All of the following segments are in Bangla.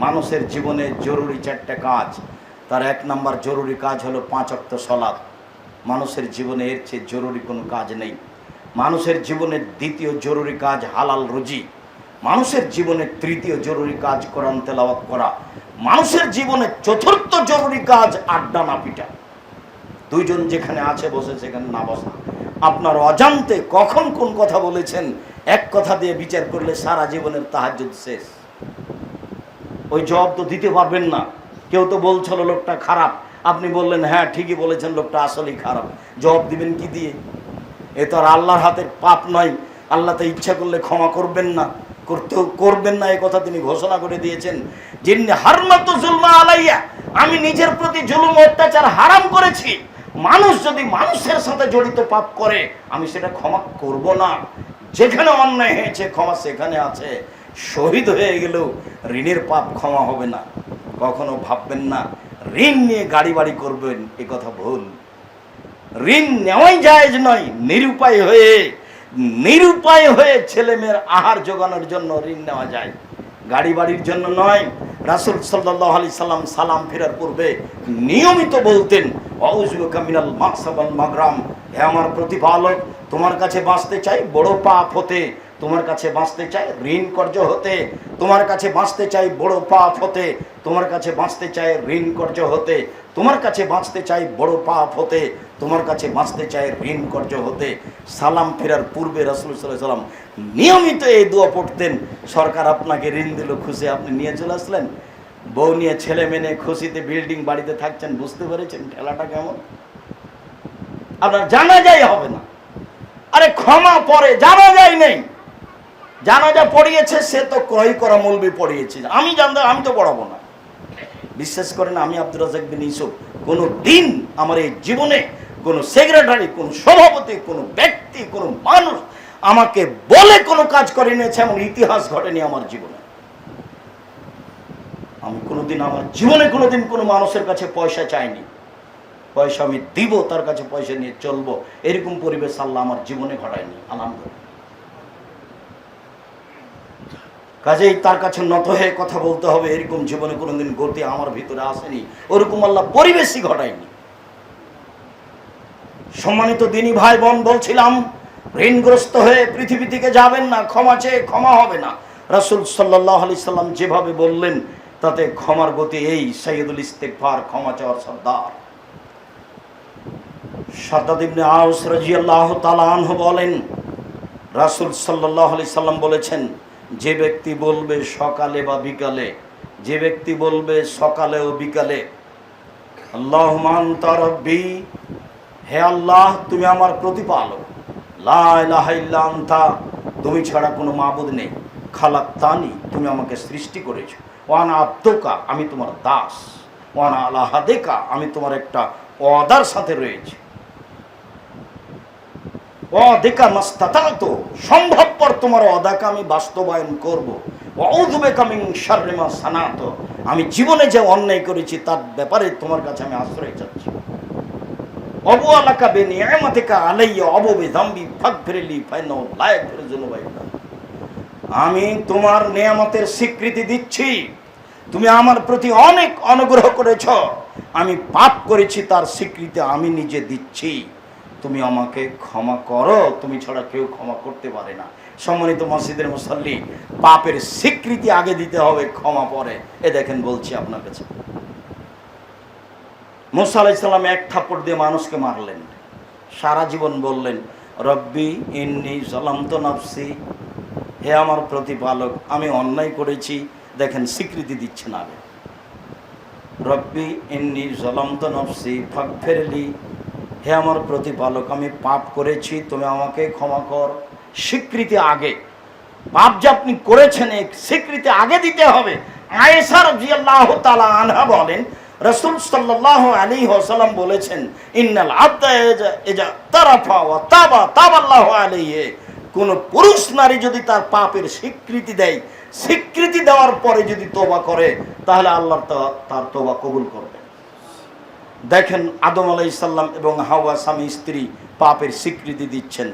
মানুষের জীবনে জরুরি চারটে কাজ। তার এক নাম্বার জরুরি কাজ হলো পাঁচ অক্ত সলাপ মানুষের জীবনে এর চেয়ে জরুরি কোনো কাজ নেই। মানুষের জীবনের দ্বিতীয় জরুরি কাজ হালাল রুজি। মানুষের জীবনে তৃতীয় জরুরি কাজ কোরআন তেলাওয়াত করা। মানুষের জীবনে চতুর্থ জরুরি কাজ আড্ডা না পিটা। দুইজন যেখানে আছে বসে সেখানে না বসা। আপনার অজান্তে কখন কোন কথা বলেছেন, এক কথা দিয়ে বিচার করলে সারা জীবনের তাহাজ্জুদ শেষ। ওই জবাব তো দিতে পারবেন না। কেউ তো বলছিল লোকটা খারাপ। আপনি বললেন হ্যাঁ ঠিকই বলেছেন, লোকটা আসলেই খারাপ। জবাব দিবেন কি দিয়ে? এ তো আর আল্লাহর হাতের পাপ নয়। আল্লাহ তো ইচ্ছা করলে ক্ষমা করবেন না। করতেও করবেন না এই কথা তিনি ঘোষণা করে দিয়েছেন। যিনি হারমাত জুলমা আলাইয়া, আমি নিজের প্রতি জুলুম, অত্যাচার হারাম করেছি। মানুষ যদি মানুষের সাথে জড়িত পাপ করে, আমি সেটা ক্ষমা করব না। যেখানে অন্যায় হয়েছে, ক্ষমা সেখানে আছে। শহীদ হয়ে গেলেও ঋণের পাপ ক্ষমা হবে না। কখনো ভাববেন না, ঋণ নিয়ে গাড়ি বাড়ি করবেন, এ কথা ভুল। ঋণ নেওয়াই জায়েজ নয়, নিরুপায় হয়ে নিরুপায় হয়ে ছেলে মেয়ের আহার জোগানোর জন্য ঋণ নেওয়া যায়। গাড়ি বাড়ির জন্য নয়, রাসুল সাল্লাহ আলি সাল্লাম সালাম ফেরার পূর্বে নিয়মিত বলতেন অউজুকা মিনাল মাকসাবাল মাগরাম, হে আমার প্রতিপালক, তোমার কাছে বাঁচতে চাই, বড় পাপ হতে তোমার কাছে বাঁচতে চাই, ঋণ কর্য হতে। তোমার কাছে বাঁচতে চাই, বড় পাপ হতে। তোমার কাছে বাঁচতে চাই, ঋণ কর্য হতে। তোমার কাছে বাঁচতে চাই, বড় পাপ হতে। তোমার কাছে বাঁচতে চাই, ঋণ কর্য হতে। সালাম ফেরার পূর্বে রসুল সাল্লাম নিয়মিত এই দোয়া পড়তেন, সরকার আপনাকে ঋণ দিল, খুশি আপনি নিয়ে চলে আসলেন। বউ নিয়ে ছেলে মেনে খুশিতে বিল্ডিং বাড়িতে থাকছেন, বুঝতে পেরেছেন খেলাটা কেমন? আপনার জানা যায় হবে না। আরে ক্ষমা পরে জানা যায় নেই। জানাজা পড়িয়েছে, সে তো ক্রয় করা মূলবি পড়িয়েছে। আমি জানতাম আমি তো পড়াবো না। বিশ্বাস করেন, আমি আব্দুর রাজাক বিন ইউসুফ, কোনো দিন আমার এই জীবনে কোনো সেক্রেটারি, কোনো সভাপতি, কোনো ব্যক্তি, কোনো মানুষ আমাকে বলে কোনো কাজ করে নিয়েছে, এমন ইতিহাস ঘটেনি আমার জীবনে। আমি কোনোদিন আমার জীবনে কোনোদিন কোনো মানুষের কাছে পয়সা চাইনি। পয়সা আমি দিব, তার কাছে পয়সা নিয়ে চলবো। এরকম পরিবেশ আল্লাহ আমার জীবনে ঘটায়নি, আলহামদুলিল্লাহ। কাজেই তার কাছে নত হয়ে কথা বলতে হবে। এরকম জীবনে কোনোদিন গতি আমার ভিতরে আসেনি। ওরকম আল্লাহ পরিবেশই ঘটায়নি। সম্মানিত দিনী ভাই বোন, বলছিলাম, ঋণগ্রস্ত হয়ে পৃথিবী থেকে যাবেন না, ক্ষমা চেয়ে ক্ষমা হবে না। রাসুল সাল্লাহ আলি সাল্লাম যেভাবে বললেন, তাতে ক্ষমার গতি এই সৈয়দুল ইস্তেকফার ক্ষমা চাওয়ার সর্দার। সাদ্দাদ ইবনে আউস রাজিয়াল্লাহ তালাহ বলেন, রাসুল সাল্লাহ আলি সাল্লাম বলেছেন যে ব্যক্তি বলবে সকালে বা বিকালে, যে ব্যক্তি বলবে সকালে ও বিকালে আল্লাহ মান হে আল্লাহ, তুমি আমার প্রতিপালক। লাইলাহাইল্লান্তা তুমি ছাড়া কোনো মাবুদ নেই। খালাক তানি তুমি আমাকে সৃষ্টি করেছ। ওয়ান আব্দকা, আমি তোমার দাস। ওয়ান আলাহাদেকা আমি তোমার একটা অদার সাথে রয়েছি। অদেকা মাস্তাতাত সম্ভবপর তোমার অদাকে আমি বাস্তবায়ন করব। অউদুবে কামিং সার্রেমা সানাত। আমি জীবনে যে অন্যায় করেছি, তার ব্যাপারে তোমার কাছে আমি আশ্রয় চাচ্ছি। অবু আলাকা বে নিয়ামাতিকা আলাইয়া অববে দাম্বি ফাক ফেরেলি ফাইন লায়ক ফেরে জুনুবাইকা আমি তোমার নিয়ামতের স্বীকৃতি দিচ্ছি। তুমি আমার প্রতি অনেক অনুগ্রহ করেছ। আমি পাপ করেছি, তার স্বীকৃতি আমি নিজে দিচ্ছি। তুমি আমাকে ক্ষমা করো, তুমি ছাড়া কেউ ক্ষমা করতে পারে না। সম্মানিত মসজিদের মুসল্লি, পাপের স্বীকৃতি আগে দিতে হবে, ক্ষমা পরে। এ দেখেন বলছি আপনার কাছে। মুসা আলাইসাল্লাম এক থাপ্পড় দিয়ে মানুষকে মারলেন। সারা জীবন বললেন, রব্বি ইন্নি জলান্ত নফসি। হে আমার প্রতিপালক, আমি অন্যায় করেছি। দেখেন, স্বীকৃতি দিচ্ছেন আগে। রব্বি ইন্নি জলান্ত নফসি ফাক ফেরলি হে আমার প্রতিপালক, আমি পাপ করেছি, তুমি আমাকে ক্ষমা কর। স্বীকৃতি আগে। পাপ যে আপনি করেছেন এই স্বীকৃতি আগে দিতে হবে। আয়েশা রাদিয়াল্লাহু তাআলা আনহা বলেন, রাসূল সাল্লাল্লাহু আলাইহি ওয়াসাল্লাম বলেছেন, ইন্নাল আবদা ইজা ইজা তারাফা ওয়া তাবা, তাবাল্লাহু আলাইহি। কোন পুরুষ নারী যদি তার পাপের স্বীকৃতি দেয়, স্বীকৃতি দেওয়ার পরে যদি তোবা করে, তাহলে আল্লাহ তার তোবা কবুল করবে দেখেন আদম আলাই সাল্লাম এবং হাওয়া স্বামী স্ত্রী পাপের স্বীকৃতি দিচ্ছেন।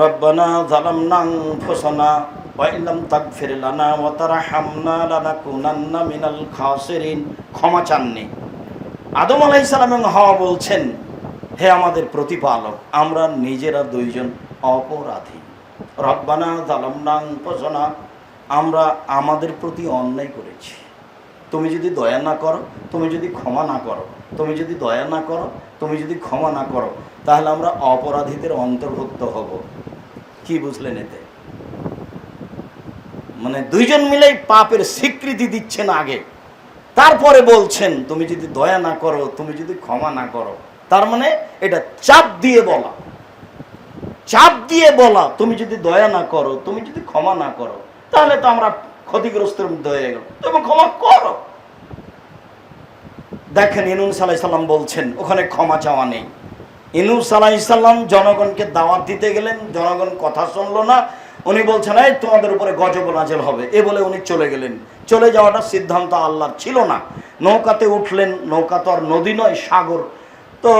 রব্বানা জালামনা আনফুসানা ওয়াইলাম তাগফির লানা ওয়া তারহামনা লানাকুনান্না মিনাল খাসিরিন। ক্ষমা চাননি। আদম আলাইহিস সালাম এবং হাওয়া বলছেন, হে আমাদের প্রতিপালক, আমরা নিজেরা দুইজন অপরাধী। রব্বানা জালামনা আনফুসানা, আমরা আমাদের প্রতি অন্যায় করেছি। তুমি যদি দয়া না করো, তুমি যদি ক্ষমা না করো, তুমি যদি দয়া না করো, তুমি যদি ক্ষমা না করো, তাহলে আমরা অপরাধীদের অন্তর্ভুক্ত হব। কি বুঝলেন এতে? মানে দুইজন মিলেই পাপের স্বীকৃতি দিচ্ছেন আগে। তারপরে বলছেন, তুমি যদি দয়া না করো, তুমি যদি ক্ষমা না করো, তার মানে এটা চাপ দিয়ে বলা। চাপ দিয়ে বলা, তুমি যদি দয়া না করো, তুমি যদি ক্ষমা না করো, তাহলে তো আমরা ক্ষতিগ্রস্তের মধ্যে হয়ে গেল। তুমি ক্ষমা করো। দেখেন ইনুন সালাই সাল্লাম বলছেন, ওখানে ক্ষমা চাওয়া নেই। ইনু সালাই সাল্লাম জনগণকে দাওয়াত দিতে গেলেন, জনগণ কথা শুনলো না। উনি বলছেন, এই তোমাদের উপরে গজব নাজেল হবে। এ বলে উনি চলে গেলেন। চলে যাওয়াটা সিদ্ধান্ত আল্লাহর ছিল না। নৌকাতে উঠলেন, নৌকা তো আর নদী নয়, সাগর। তো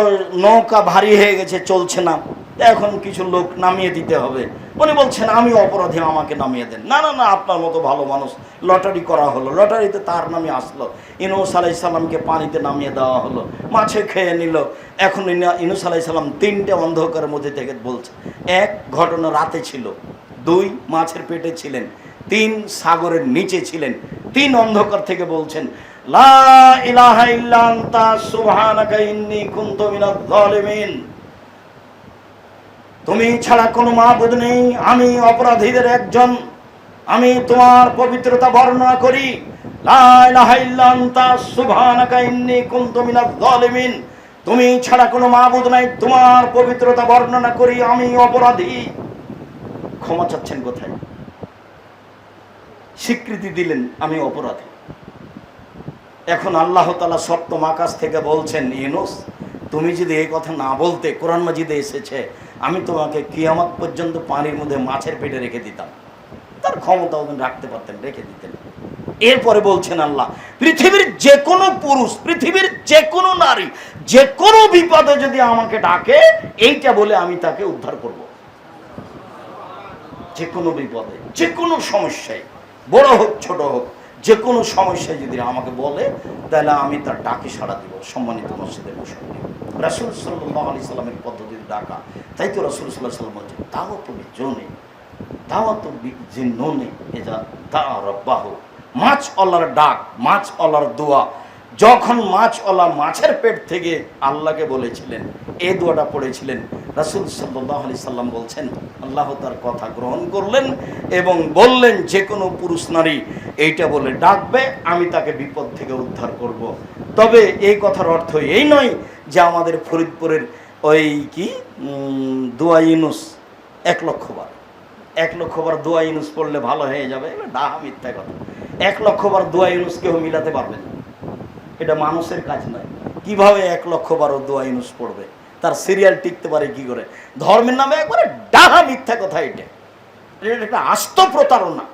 নৌকা ভারী হয়ে গেছে, চলছে না। এখন কিছু লোক নামিয়ে দিতে হবে। উনি বলছেন, আমি অপরাধী, আমাকে নামিয়ে দেন। না না না, আপনার মতো ভালো মানুষ লটারি করা হলো। লটারিতে তার নামে আসলো। ইনুস আলাই সাল্লামকে পানিতে নামিয়ে দেওয়া হলো। মাছে খেয়ে নিল। এখন ইনা- ইনুস আলাই সাল্লাম তিনটে অন্ধকারের মধ্যে থেকে বলছে, এক ঘটনা রাতে ছিল। দুই মাছের পেটে ছিলেন। তিন সাগরের নিচে ছিলেন। তিন অন্ধকার থেকে বলছেন, লা ইলাহা ইল্লা আনতা, সুবহানাকা ইন্নী কুনতু মিনাজ জালিমিন তুমি ছাড়া কোনো মাবুদ নেই। আমি অপরাধীদের একজন। আমি তোমার পবিত্রতা বর্ণনা করি। তুমি ছাড়া কোনো মাবুদ নাই। তোমার পবিত্রতা বর্ণনা করি। আমি অপরাধী। ক্ষমা চাচ্ছেন কোথায়? স্বীকৃতি দিলেন, আমি অপরাধী। এখন আল্লাহ তালা সপ্তম আকাশ থেকে বলছেন ইনুস তুমি যদি এই কথা না বলতে, কোরআন মাজিদে এসেছে আমি তোমাকে কিয়ামত পর্যন্ত পানির মধ্যে মাছের পেটে রেখে দিতাম। তার ক্ষমতা রাখতে পারতেন, রেখে দিতেন। এরপরে বলছেন আল্লাহ, পৃথিবীর যে কোনো পুরুষ, পৃথিবীর যে কোনো নারী যে কোনো বিপদে যদি আমাকে ডাকে, এইটা বলে আমি তাকে উদ্ধার করব। যে কোনো বিপদে যে কোনো সমস্যায়, বড় হোক, ছোট হোক যে কোনো সমস্যায় যদি আমাকে বলে, তাহলে আমি তার ডাকে সাড়া দিব, সম্মানিত মসজিদের মুসল্লি। রাসুল সাল্লাহ আলি সাল্লামের পদ্ধতির ডাকা। তাই তো রাসুল সাল্লাহ সাল্লাম বলছেন তাও তুমি জনে দাওয়াত যে ননে এজা দা রব্বাহ। মাছ অলার ডাক, মাছ অলার দোয়া। যখন মাছ অলা মাছের পেট থেকে আল্লাহকে বলেছিলেন এই দোয়াটা পড়েছিলেন, রাসুল সাল্লাহ আলি সাল্লাম বলছেন, আল্লাহ তার কথা গ্রহণ করলেন এবং বললেন, যে কোনো পুরুষ নারী এইটা বলে ডাকবে, আমি তাকে বিপদ থেকে উদ্ধার করব। তবে এই কথার অর্থ এই নয় যে আমাদের ফরিদপুরের ওই কি? দোয়া ইউনুস এক লক্ষ বার। এক লক্ষ বার দোয়া ইউনুস পড়লে ভালো হয়ে যাবে। ডাহা মিথ্যা কথা। এক লক্ষ বার দোয়া ইউনুস কেউ মিলাতে পারবে না। এটা মানুষের কাজ নয়। কীভাবে এক লক্ষ বারো দোয়া ইউনুস পড়বে? তার সিরিয়াল টিকতে পারে কি করে? ধর্মের নামে একবারে ডাহা মিথ্যা কথা এটা। এটা একটা আস্ত প্রতারণা।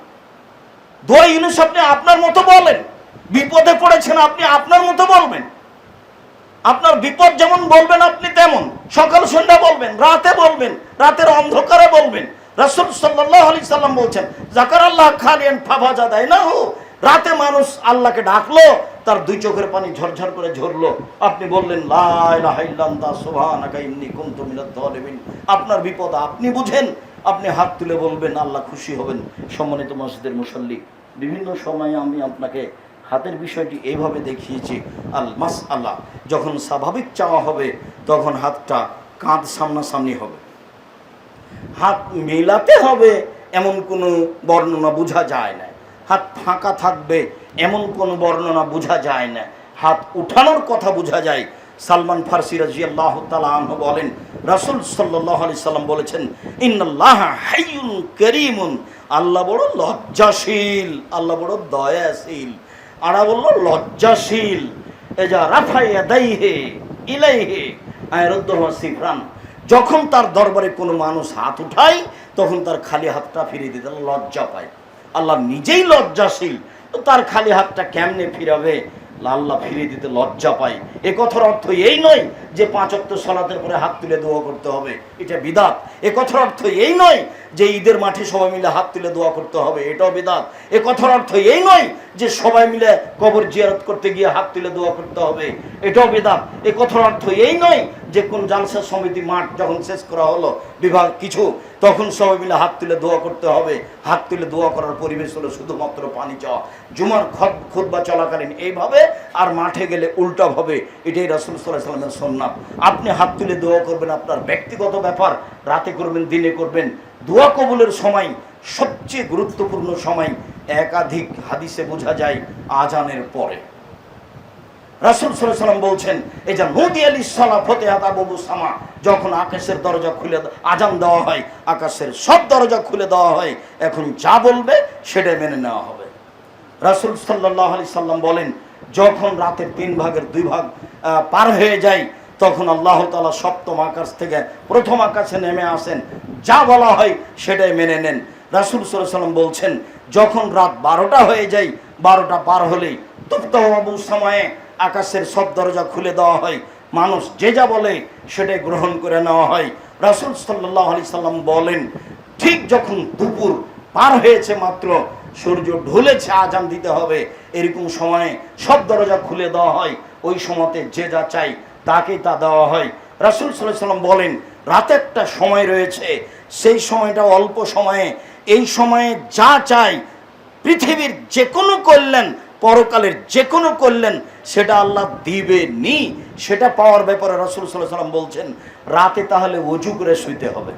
দোয়া ইউনুস আপনি আপনার মতো বলেন। বিপদে পড়েছেন আপনি আপনার মতো বলবেন। আপনার বিপদ যেমন বলবেন আপনি তেমন। সকাল সন্ধ্যা বলবেন, রাতে বলবেন, রাতের অন্ধকারে বলবেন। রাসুল সাল্লাহ আলি সাল্লাম বলছেন জাকার আল্লাহ খালিয়ান ফাফাজা দেয় না রাতে মানুষ আল্লাহকে ডাকলো, তার দুই চোখের পানি ঝরঝর করে ঝরলো। আপনি বললেন আপনার বিপদ আপনি বুঝেন, আপনি হাত তুলে বলবেন, আল্লাহ খুশি হবেন সম্মানিত মসজিদের মুসল্লি। বিভিন্ন সময়ে আমি আপনাকে হাতের বিষয়টি এইভাবে দেখিয়েছি আল মাস আল্লাহ যখন স্বাভাবিক চাওয়া হবে, তখন হাতটা কাঁধ সামনাসামনি হবে। হাত মেলাতে হবে এমন কোনো বর্ণনা বোঝা যায় না। হাত ফাঁকা থাকবে এমন কোনো বর্ণনা বোঝা যায় না। হাত উঠানোর কথা বোঝা যায়। সালমান ফার্সি রাজি আল্লাহ আনহু বলেন, রাসুল সাল্লাহ আলি সাল্লাম বলেছেন, ইন্নাল্লাহ হাইয়ুন করিমুন। আল্লাহ বড় লজ্জাশীল, আল্লাহ বড় দয়াশীল। আরা বলল, লজ্জাশীল। এজা রাফাইয়া যখন তার দরবারে কোনো মানুষ হাত উঠায়, তখন তার খালি হাতটা ফিরিয়ে দিতে লজ্জা পায়। আল্লাহ নিজেই লজ্জাশীল। তো তার খালি হাতটা কেমনে ফিরাবে? আল্লাহ ফিরিয়ে দিতে লজ্জা পায়। এ কথার অর্থ এই নয় যে পাঁচক্ত সলাতের পরে হাত তুলে দোয়া করতে হবে, এটা বিদাত। এ কথার অর্থ এই নয় যে ঈদের মাঠে সবাই মিলে হাত তুলে দোয়া করতে হবে, এটাও বেদাত। এ কথার অর্থ এই নয় যে সবাই মিলে কবর জিয়ারত করতে গিয়ে হাত তুলে দোয়া করতে হবে, এটাও বেদাত। এ কথার অর্থ এই নয় যে কোন জালসা সমিতি মাঠ যখন শেষ করা হলো, বিভাগ কিছু, তখন সবাই মিলে হাত তুলে দোয়া করতে হবে। হাত তুলে দোয়া করার পরিবেশ হলো শুধুমাত্র পানি চাওয়া। জুমার খুদ্া চলাকালীন এইভাবে আর মাঠে গেলে উল্টাভাবে, এটাই রাসুল সাল্লাহ সাল্লামের সন্ন্যাপ আপনি হাত তুলে দোয়া করবেন আপনার ব্যক্তিগত ব্যাপার, রাতে করবেন, দিনে করবেন। দোয়া কবুলের সময়, সবচেয়ে গুরুত্বপূর্ণ সময়, একাধিক হাদিসে বোঝা যায় আজানের পরে। রাসুল সাল্লাম বলছেন, এই যে আলী সালা সামা যখন আকাশের দরজা খুলে আজান দেওয়া হয়, আকাশের সব দরজা খুলে দেওয়া হয়, এখন যা বলবে সেটাই মেনে নেওয়া হবে। রাসুল সাল্লাহ আলি সাল্লাম বলেন, যখন রাতের তিন ভাগের দুই ভাগ পার হয়ে যায় তখন আল্লাহ তালা সপ্তম আকাশ থেকে প্রথম আকাশে নেমে আসেন। যা বলা হয় সেটাই মেনে নেন। রাসুল সাল্লাম বলছেন, যখন রাত বারোটা হয়ে যায়, বারোটা পার হলেই তুপ্তবাবু সময়ে আকাশের সব দরজা খুলে দেওয়া হয়। মানুষ যে যা বলে সেটাই গ্রহণ করে নেওয়া হয়। রাসুল সাল্লাহ আলি সাল্লাম বলেন, ঠিক যখন দুপুর পার হয়েছে মাত্র, সূর্য ঢুলেছে, আজান দিতে হবে। এরকম সময়ে সব দরজা খুলে দেওয়া হয়। ওই সময়তে যে যা চাই তাকে তা দেওয়া হয়। রাসুল সাল্লাম বলেন রাতে একটা সময় রয়েছে, সেই সময়টা অল্প সময়ে, এই সময়ে যা চাই, পৃথিবীর যে কোনো কল্যাণ, পরকালের যে কোনো কল্যাণ, সেটা আল্লাহ দিবে নি সেটা পাওয়ার ব্যাপারে রসুল সাল্লাহ সাল্লাম বলছেন, রাতে তাহলে অজু করে শুইতে হবে।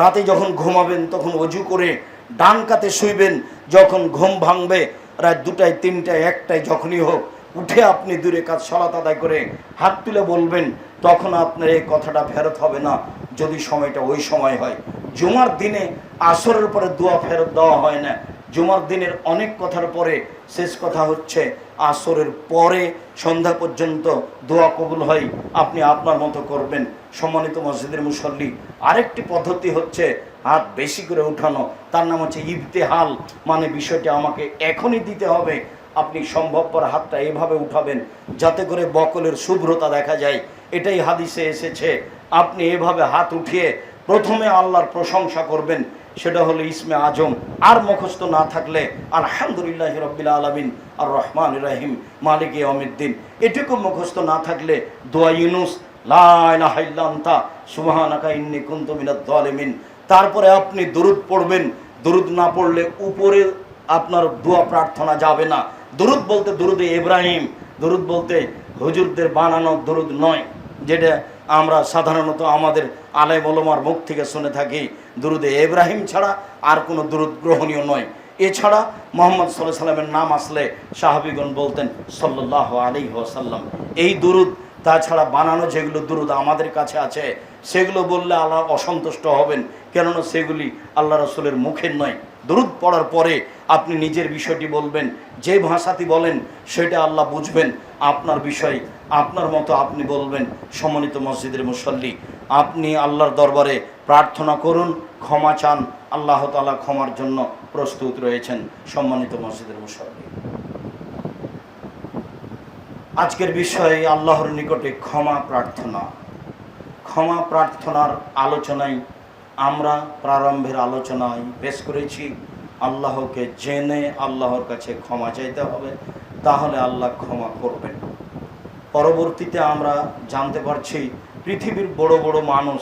রাতে যখন ঘুমাবেন, তখন অজু করে ডান কাতে শুইবেন, যখন ঘুম ভাঙবে, রাত দুটায়, তিনটায়, একটায় যখনই হোক উঠে আপনি দূরে কাজ, সলাত আদায় করে হাত তুলে বলবেন, তখন আপনার এই কথাটা ফেরত হবে না, যদি সময়টা ওই সময় হয়। জুমার দিনে আসরের পরে দোয়া ফেরত দেওয়া হয় না। জুমার দিনের অনেক কথার পরে শেষ কথা হচ্ছে, আসরের পরে সন্ধ্যা পর্যন্ত দোয়া কবুল হয়, আপনি আপনার মতো করবেন। সম্মানিত মসজিদের মুসল্লি, আরেকটি পদ্ধতি হচ্ছে হাত বেশি করে উঠানো। তার নাম হচ্ছে ইবতেহাল মানে বিষয়টি আমাকে এখনই দিতে হবে। আপনি সম্ভবপর হাতটা এভাবে উঠাবেন যাতে করে বকলের শুভ্রতা দেখা যায়। এটাই হাদিসে এসেছে। আপনি এভাবে হাত উঠিয়ে প্রথমে আল্লাহর প্রশংসা করবেন, সেটা হলো ইসমে আজম। আর মুখস্থ না থাকলে আলহামদুলিল্লাহ রবিল আলমিন, আর রহমান রাহিম, মালিক অমিদ্দিন এটুকু মুখস্থ না থাকলে দোয়া ইউনুস লাইলাহাইল্লান্তা সুবহানাকা ইন্নি কুনতু মিনাদ জালিমিন তারপরে আপনি দুরুদ পড়বেন। দুরুদ না পড়লে উপরে আপনার দোয়া প্রার্থনা যাবে না। দুরুদ বলতে দুরুদে ইব্রাহিম, দুরুদ বলতে হুজুরদের বানানো দুরুদ নয়, যেটা আমরা সাধারণত আমাদের আলে বলমার মুখ থেকে শুনে থাকি। দুরুদে ইব্রাহিম ছাড়া আর কোনো দুরুদ গ্রহণীয় নয়। এছাড়া মোহাম্মদ সাল্লাহ সাল্লামের নাম আসলে সাহাবিগণ বলতেন সাল্লাহ আলী ওসাল্লাম এই দুরুদ, তাছাড়া বানানো যেগুলো দুরুদ আমাদের কাছে আছে, সেগুলো বললে আল্লাহ অসন্তুষ্ট হবেন, কেননা সেগুলি আল্লাহ রসুলের মুখের নয়। দরুদ পড়ার পরে আপনি নিজের বিষয়টি বলবেন, যে ভাষাটি বলেন সেটা আল্লাহ বুঝবেন। আপনার বিষয় আপনার মতো আপনি বলবেন সম্মানিত মসজিদের মুসল্লি। আপনি আল্লাহর দরবারে প্রার্থনা করুন, ক্ষমা চান, আল্লাহ তালা ক্ষমার জন্য প্রস্তুত রয়েছেন সম্মানিত মসজিদের মুসল্লি। আজকের বিষয়ে আল্লাহর নিকটে ক্ষমা প্রার্থনা। ক্ষমা প্রার্থনার আলোচনায় আমরা প্রারম্ভের আলোচনায় পেশ করেছি, আল্লাহকে জেনে আল্লাহর কাছে ক্ষমা চাইতে হবে, তাহলে আল্লাহ ক্ষমা করবেন। পরবর্তীতে আমরা জানতে পারছি, পৃথিবীর বড় বড় মানুষ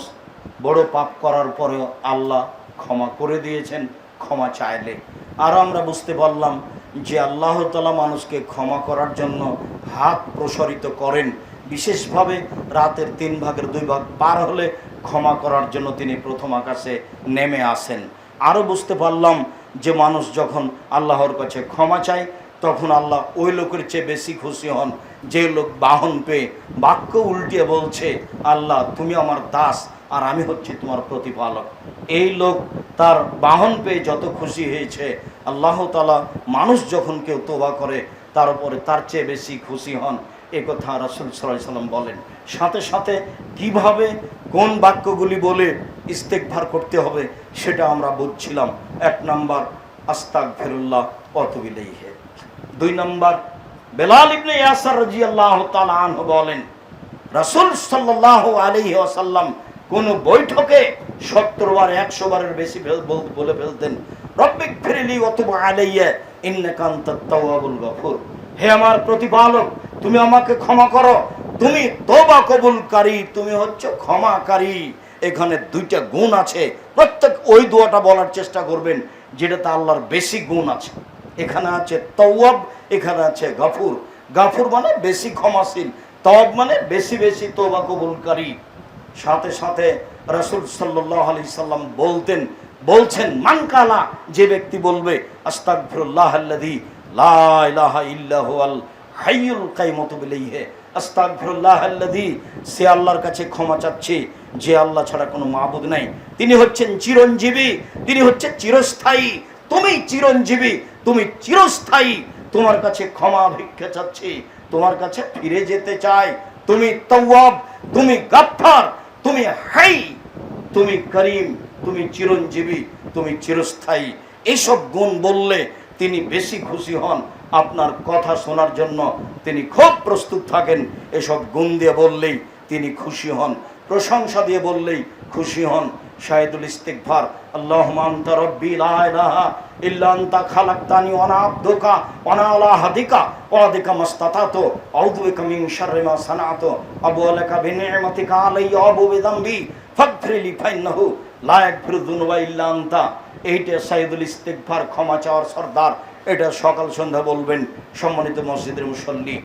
বড় পাপ করার পরেও আল্লাহ ক্ষমা করে দিয়েছেন, ক্ষমা চাইলে। আর আমরা বুঝতে পারলাম যে আল্লাহ তালা মানুষকে ক্ষমা করার জন্য হাত প্রসারিত করেন। বিশেষভাবে রাতের তিন ভাগের দুই ভাগ পার হলে ক্ষমা করার জন্য তিনি প্রথম আকাশে নেমে আসেন। আরও বুঝতে পারলাম যে মানুষ যখন আল্লাহর কাছে ক্ষমা চায়, তখন আল্লাহ ওই লোকের চেয়ে বেশি খুশি হন। যে লোক বাহন পেয়ে বাক্য উল্টিয়ে বলছে, আল্লাহ, তুমি আমার দাস আর আমি হচ্ছি তোমার প্রতিপালক। এই লোক তার বাহন পেয়ে যত খুশি হয়েছে, আল্লাহ তালা মানুষ যখন কেউ তোবা করে, তার উপরে তার চেয়ে বেশি খুশি হন। এ কথা রাসুল সাল্লাম বলেন। সাথে সাথে কীভাবে কোন বাক্যগুলি বলে ইস্তেকভার করতে হবে সেটা আমরা বুঝছিলাম। এক নম্বর আস্তাক ফেরুল্লাহ অতবিলেইহে দুই নম্বর, বেলাল ইবনে ইয়াসার রাদিয়াল্লাহু তাআলা আনহু বলেন, রাসুল সাল্লাল্লাহু আলাইহি ওয়াসাল্লাম কোন বৈঠকে সত্তর বার, একশো বারের বেশি বলে ফেলতেন রব্বিক ফিরিলি অথবা আলাইয়া ইন্নাকান্ত গফুর। হে আমার প্রতিপালক, তুমি আমাকে ক্ষমা করো তুমি তোবা কবুলকারী, তুমি হচ্ছে ক্ষমাকারী। এখানে দুইটা গুণ আছে। প্রত্যেক ওই দোয়াটা বলার চেষ্টা করবেন, যেটাতে আল্লাহর বেশি গুণ আছে। এখানে আছে তওয়াব, এখানে আছে গাফুর। গাফুর মানে বেশি ক্ষমাশীল, তওয়াব মানে বেশি বেশি তোবা কবুলকারী। সাথে সাথে রাসূল সাল্লাল্লাহু আলাইহি সাল্লাম বলতেন, বলছেন মানকালা যে ব্যক্তি বলবে, আস্তাগফিরুল্লাহ আল্লাযী লা ইলাহা ইল্লা হুয়াল হাইয়ুল কাইয়ামতু বিলাইহি, আস্তাগফিরুল্লাহ আল্লাযী, সে আল্লাহর কাছে ক্ষমা চাচ্ছে, যে আল্লাহ ছাড়া কোনো মাবুদ নাই। তিনি হচ্ছেন চিরঞ্জীবী, তিনি হচ্ছে চিরস্থায়ী। তুমি চিরঞ্জীবী, তুমি চিরস্থায়ী। তোমার কাছে ক্ষমা ভিক্ষা চাচ্ছি, তোমার কাছে ফিরে যেতে চাই। তুমি তওয়াব, তুমি গাফফার, তুমি হাই, তুমি করিম, তুমি চিরঞ্জীবী, তুমি চিরস্থায়ী। এইসব গুণ বললে তিনি বেশি খুশি হন। আপনার কথা শোনার জন্য তিনি খুব প্রস্তুত থাকেন। এসব গুণ দিয়ে বললেই তিনি খুশি হন। প্রশংসা দিয়ে বললেই খুশি হন। শাহিদুল সানাতু আবু ক্ষমা চাওয়ার সর্দার। এটা সকাল সন্ধ্যা বলবেন সম্মানিত মসজিদের মুসল্লি।